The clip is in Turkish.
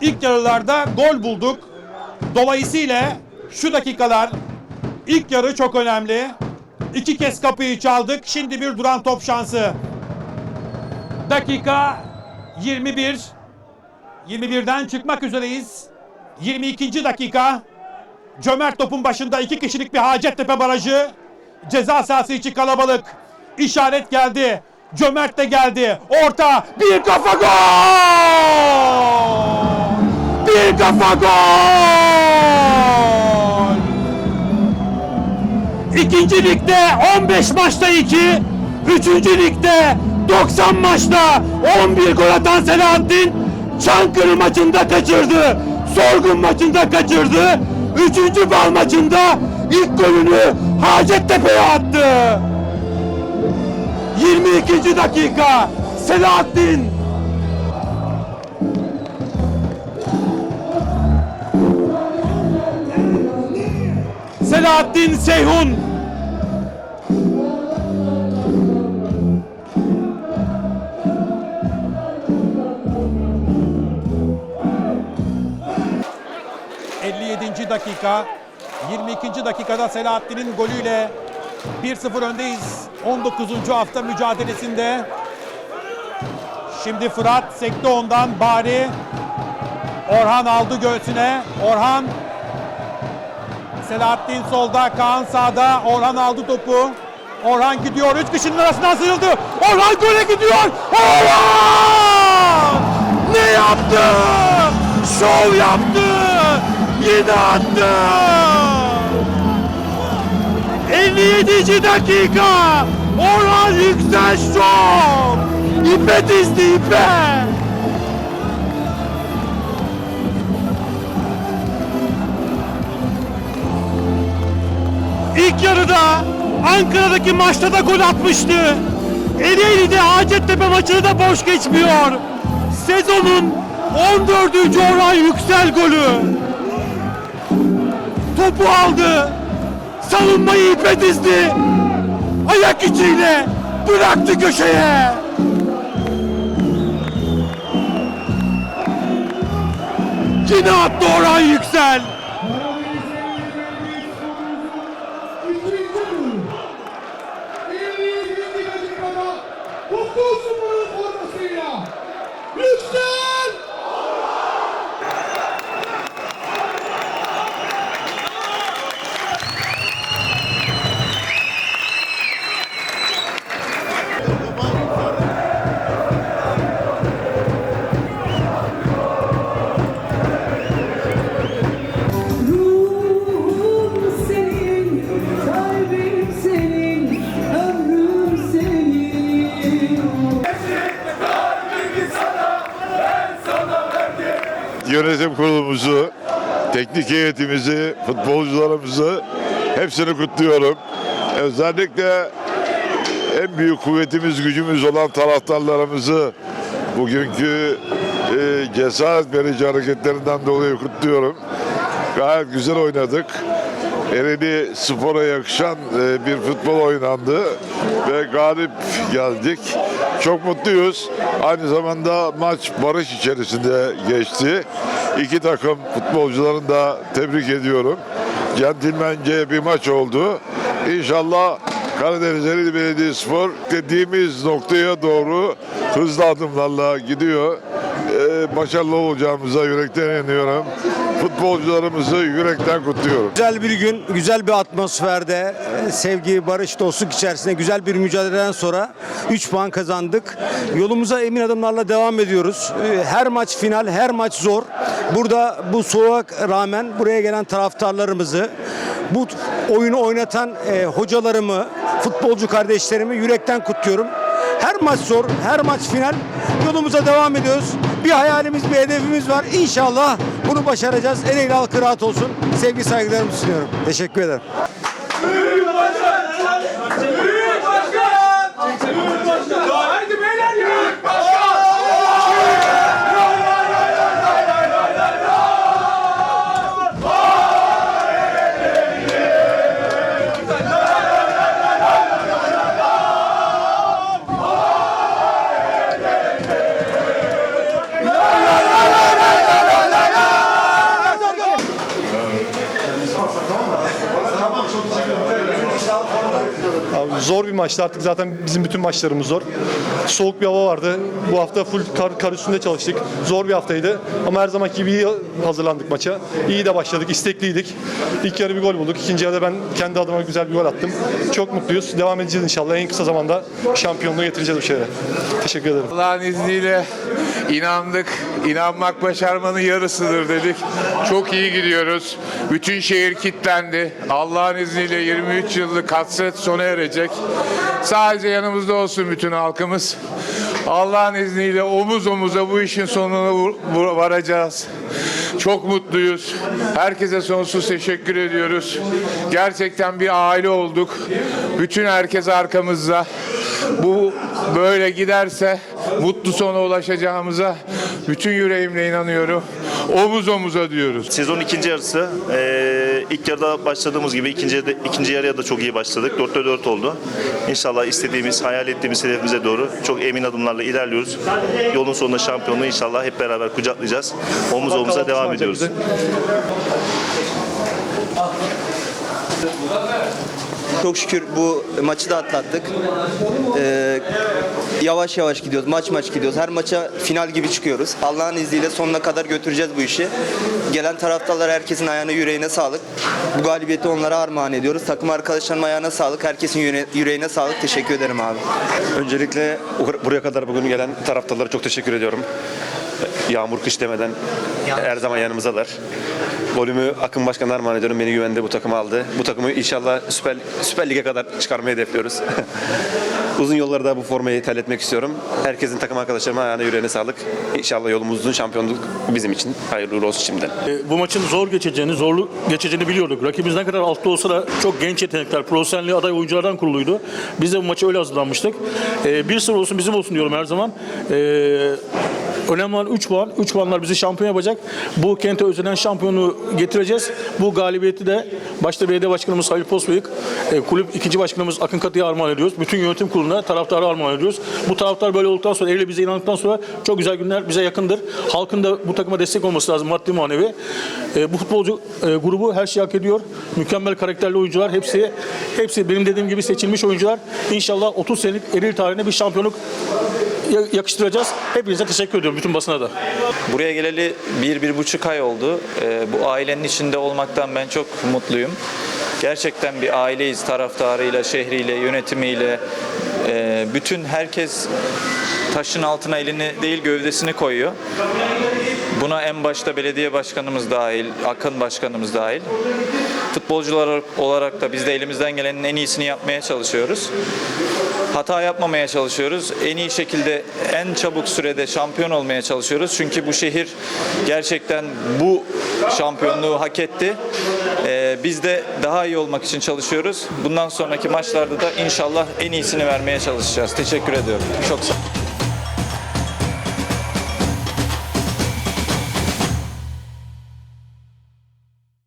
ilk yarılarda gol bulduk. Dolayısıyla şu dakikalar ilk yarı çok önemli. İki kez kapıyı çaldık. Şimdi bir duran top şansı. Dakika 21. 21'den çıkmak üzereyiz. 22. dakika. Cömert topun başında iki kişilik bir Hacettepe barajı. Ceza sahası içi kalabalık. İşaret geldi. Cömert de geldi. Orta. Bir kafa gol! Bir kafa gol! İkinci ligde 15 maçta 2, üçüncü ligde 90 maçta 11 gol atan Selahattin Çankırı maçında kaçırdı. Sorgun maçında kaçırdı. Üçüncü bal maçında ilk golünü Hacettepe'ye attı. 22. dakika Selahattin Selahattin Seyhun ...57. dakika... ...22. dakikada Selahattin'in golüyle... ...1-0 öndeyiz... ...19. hafta mücadelesinde... ...şimdi Fırat sekti ondan bari... ...Orhan aldı göğsüne... ...Orhan... Selahattin solda, Kaan sağda. Orhan aldı topu. Orhan gidiyor. Üç kişinin arasından sıyrıldı. Orhan gole gidiyor. Orhan! Ne yaptı? Şov yaptı. Yine attı. 57. dakika. Orhan Yüksel şov. İpe dizdi ipe. İlk yarıda Ankara'daki maçta da gol atmıştı. Ereğli'de Hacettepe maçını da boş geçmiyor. Sezonun 14. Orhan Yüksel golü. Topu aldı. Savunmayı ipe dizdi. Ayak içiyle bıraktı köşeye. Yine attı Orhan Yüksel. Yönetim kurulumuzu, teknik heyetimizi, futbolcularımızı hepsini kutluyorum. Özellikle en büyük kuvvetimiz, gücümüz olan taraftarlarımızı bugünkü e, cesaret verici hareketlerinden dolayı kutluyorum. Gayet güzel oynadık. Ereğli spora yakışan e, bir futbol oynandı ve galip geldik. Çok mutluyuz. Aynı zamanda maç barış içerisinde geçti. İki takım futbolcularını da tebrik ediyorum. Centilmence bir maç oldu. İnşallah Karadeniz Ereğli Belediyespor dediğimiz noktaya doğru hızlı adımlarla gidiyor. Ee, başarılı olacağımıza yürekten inanıyorum. Futbolcularımızı yürekten kutluyorum. Güzel bir gün, güzel bir atmosferde, sevgi, barış, dostluk içerisinde güzel bir mücadeleden sonra 3 puan kazandık. Yolumuza emin adımlarla devam ediyoruz. Her maç final, her maç zor. Burada bu soğuğa rağmen buraya gelen taraftarlarımızı, bu oyunu oynatan e, hocalarımı, futbolcu kardeşlerimi yürekten kutluyorum. Her maç zor, her maç final. Yolumuza devam ediyoruz. Bir hayalimiz, bir hedefimiz var. İnşallah bunu başaracağız. Ereğli halkı rahat olsun. Sevgi saygılarımı sunuyorum. Teşekkür ederim. Zor bir maçtı artık zaten bizim bütün maçlarımız zor. Soğuk bir hava vardı. Bu hafta full kar, kar üstünde çalıştık. Zor bir haftaydı ama her zamanki gibi iyi hazırlandık maça. İyi de başladık, istekliydik. İlk yarı bir gol bulduk. İkinci yarıda ben kendi adıma güzel bir gol attım. Çok mutluyuz. Devam edeceğiz inşallah. En kısa zamanda şampiyonluğu getireceğiz bu şehre. Teşekkür ederim. Allah'ın izniyle inandık. İnanmak başarmanın yarısıdır dedik. Çok iyi gidiyoruz. Bütün şehir kilitlendi. Allah'ın izniyle 23 yıllık hasret sona erecek. Sadece yanımızda olsun bütün halkımız. Allah'ın izniyle omuz omuza bu işin sonuna varacağız. Çok mutluyuz. Herkese sonsuz teşekkür ediyoruz. Gerçekten bir aile olduk. Bütün herkes arkamızda. Bu böyle giderse mutlu sona ulaşacağımıza bütün yüreğimle inanıyorum. Omuz omuza diyoruz. Sezon ikinci yarısı. Ee, ilk yarıda başladığımız gibi ikinci, yarıda- ikinci yarıya da çok iyi başladık. 4'te 4 oldu. İnşallah istediğimiz, hayal ettiğimiz hedefimize doğru çok emin adımlarla ilerliyoruz. Yolun sonunda şampiyonluğu inşallah hep beraber kucaklayacağız. Omuz omuza devam ediyoruz. Çok şükür bu maçı da atlattık. Ee, yavaş yavaş gidiyoruz, maç maç gidiyoruz. Her maça final gibi çıkıyoruz. Allah'ın izniyle sonuna kadar götüreceğiz bu işi. Gelen taraftarlar herkesin ayağına yüreğine sağlık. Bu galibiyeti onlara armağan ediyoruz. Takım arkadaşlarım ayağına sağlık, herkesin yüre- yüreğine sağlık. Teşekkür ederim abi. Öncelikle buraya kadar bugün gelen taraftarlara çok teşekkür ediyorum. Yağmur kış demeden her zaman yanımızdalar. Golümü Akın Başkan'a armağan ediyorum. Beni güvende bu takımı aldı. Bu takımı inşallah Süper, Süper Lig'e kadar çıkarmayı hedefliyoruz. Uzun yollarda bu formayı terletmek istiyorum. Herkesin takım arkadaşlarıma ayağına yüreğine sağlık. İnşallah yolumuz uzun şampiyonluk bizim için. Hayırlı uğurlu olsun şimdiden. E, Bu maçın zor geçeceğini, zorlu geçeceğini biliyorduk. Rakibimiz ne kadar altta olsa da çok genç yetenekler, profesyonel aday oyunculardan kuruluydu. Biz de bu maça öyle hazırlanmıştık. E, 1-0 olsun bizim olsun diyorum her zaman. E, önemli olan 3 puan. 3 puanlar bizi şampiyon yapacak. Bu kente özenen şampiyonu getireceğiz. Bu galibiyeti de başta belediye başkanımız Halil Posbıyık, e, kulüp ikinci başkanımız Akın Katı'ya armağan ediyoruz. Bütün yönetim kuruluna, taraftara armağan ediyoruz. Bu taraftar böyle olduktan sonra, evle bize inandıktan sonra çok güzel günler bize yakındır. Halkın da bu takıma destek olması lazım maddi manevi. E, bu futbolcu e, grubu her şeyi hak ediyor. Mükemmel karakterli oyuncular. Hepsi hepsi benim dediğim gibi seçilmiş oyuncular. İnşallah 30 senelik eril tarihine bir şampiyonluk yakıştıracağız. Hepinize teşekkür ediyorum bütün basına da. Buraya geleli bir, bir buçuk ay oldu. Ee, bu ailenin içinde olmaktan ben çok mutluyum. Gerçekten bir aileyiz taraftarıyla, şehriyle, yönetimiyle. Ee, bütün herkes taşın altına elini değil gövdesini koyuyor. Buna en başta belediye başkanımız dahil, Akın başkanımız dahil. Futbolcular olarak da biz de elimizden gelenin en iyisini yapmaya çalışıyoruz. Hata yapmamaya çalışıyoruz. En iyi şekilde, en çabuk sürede şampiyon olmaya çalışıyoruz. Çünkü bu şehir gerçekten bu şampiyonluğu hak etti. Ee, biz de daha iyi olmak için çalışıyoruz. Bundan sonraki maçlarda da inşallah en iyisini vermeye çalışacağız. Teşekkür ediyorum. Çok sağ olun.